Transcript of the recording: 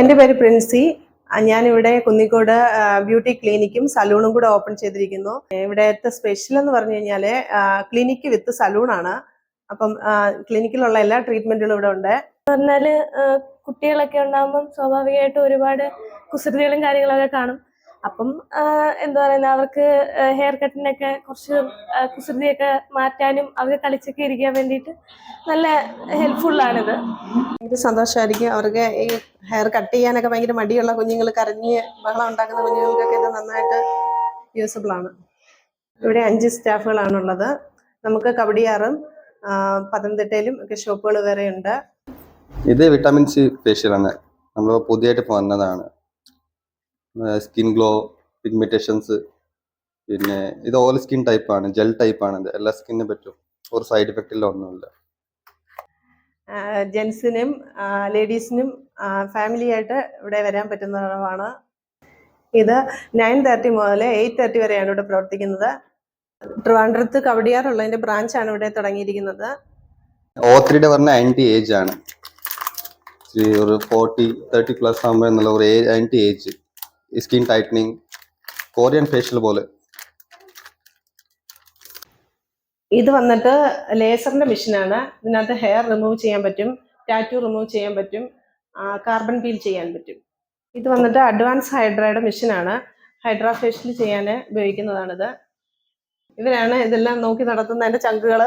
എന്റെ പേര് പ്രിൻസി. ഞാനിവിടെ കുന്നിക്കോട് ബ്യൂട്ടി ക്ലിനിക്കും സലൂണും കൂടെ ഓപ്പൺ ചെയ്തിരിക്കുന്നു. ഇവിടുത്തെ സ്പെഷ്യൽ എന്ന് പറഞ്ഞു കഴിഞ്ഞാൽ ക്ലിനിക്ക് വിത്ത് സലൂണാണ് അപ്പം ക്ലിനിക്കിലുള്ള എല്ലാ ട്രീറ്റ്മെന്റുകളും ഇവിടെ ഉണ്ട്. പറഞ്ഞാൽ ആ, കുട്ടികളൊക്കെ ഉണ്ടാകുമ്പം സ്വാഭാവികമായിട്ടും ഒരുപാട് കുസൃതികളും കാര്യങ്ങളൊക്കെ കാണും. അപ്പം എന്താ പറയുക അവർക്ക് ഹെയർ കട്ടിനൊക്കെ കുറച്ച് കുസൃതിയൊക്കെ മാറ്റാനും അവർ കളിച്ചൊക്കെ ഇരിക്കാൻ വേണ്ടിയിട്ട് നല്ല ഹെൽപ്ഫുള്ളാണിത് എനിക്ക് സന്തോഷമായിരിക്കും അവർക്ക് ഈ ഹെയർ കട്ട് ചെയ്യാനൊക്കെ ഭയങ്കര മടിയുള്ള കുഞ്ഞുങ്ങൾ കരഞ്ഞ് ബഹളം ഉണ്ടാക്കുന്ന കുഞ്ഞുങ്ങൾക്കൊക്കെ ഇത് നന്നായിട്ട് യൂസബിൾ ആണ്. ഇവിടെ അഞ്ച് സ്റ്റാഫുകളാണുള്ളത്. നമുക്ക് കവടിയാറും പത്തനംതിട്ടയിലും ഒക്കെ ഷോപ്പുകൾ വേറെ ഉണ്ട് ഇത് വിറ്റാമിൻ സി ഫേഷ്യലാണ് നമ്മൾ പുതിയതായിട്ട് വന്നതാണ്. സ്കിൻ ഗ്ലോ പിഗ്മെന്റേഷൻസ് പിന്നെ ഇത് ഓൾ സ്കിൻ ടൈപ്പാണ് ജെൽ ടൈപ്പാണ് ഇത്. എല്ലാ സ്കിന്നിനും പറ്റും. ഒരു സൈഡ് ഇഫക്റ്റ് ഇല്ല ഒന്നുമില്ല. ജെൻസിനും ലേഡീസിനും ഫാമിലി ആയിട്ട് ഇവിടെ വരാൻ പറ്റുന്ന പറ്റുന്നതാണ് ഇത് നയൻ തേർട്ടി മുതൽ എയ്റ്റ് തേർട്ടി വരെയാണ് ഇവിടെ പ്രവർത്തിക്കുന്നത്. ട്രിവാൻഡ്രത്ത് കവടിയാറുള്ളതിന്റെ ആണ് ഇവിടെ തുടങ്ങിയിരിക്കുന്നത്. ഓ ത്രീയുടെ പറഞ്ഞ ആന്റി ഏജ് ആണ്. ഒരു ഫോർട്ടി തേർട്ടി പ്ലസ് ആകുമ്പോൾ എന്നുള്ള ഒരു anti age skin tightening Korean facial പോലെ. ഇത് വന്നിട്ട് ലേസറിന്റെ മെഷീനാണ് ഇതിനകത്ത് ഹെയർ റിമൂവ് ചെയ്യാൻ പറ്റും ടാറ്റു റിമൂവ് ചെയ്യാൻ പറ്റും കാർബൺ പീൽ ചെയ്യാൻ പറ്റും. ഇത് വന്നിട്ട് അഡ്വാൻസ് ഹൈഡ്രയുടെ മെഷീനാണ് ഹൈഡ്രാ ഫേഷ്യൽ ചെയ്യാൻ ഉപയോഗിക്കുന്നതാണിത്. ഇവരാണ് ഇതെല്ലാം നോക്കി നടത്തുന്ന എന്റെ ചങ്കുകൾ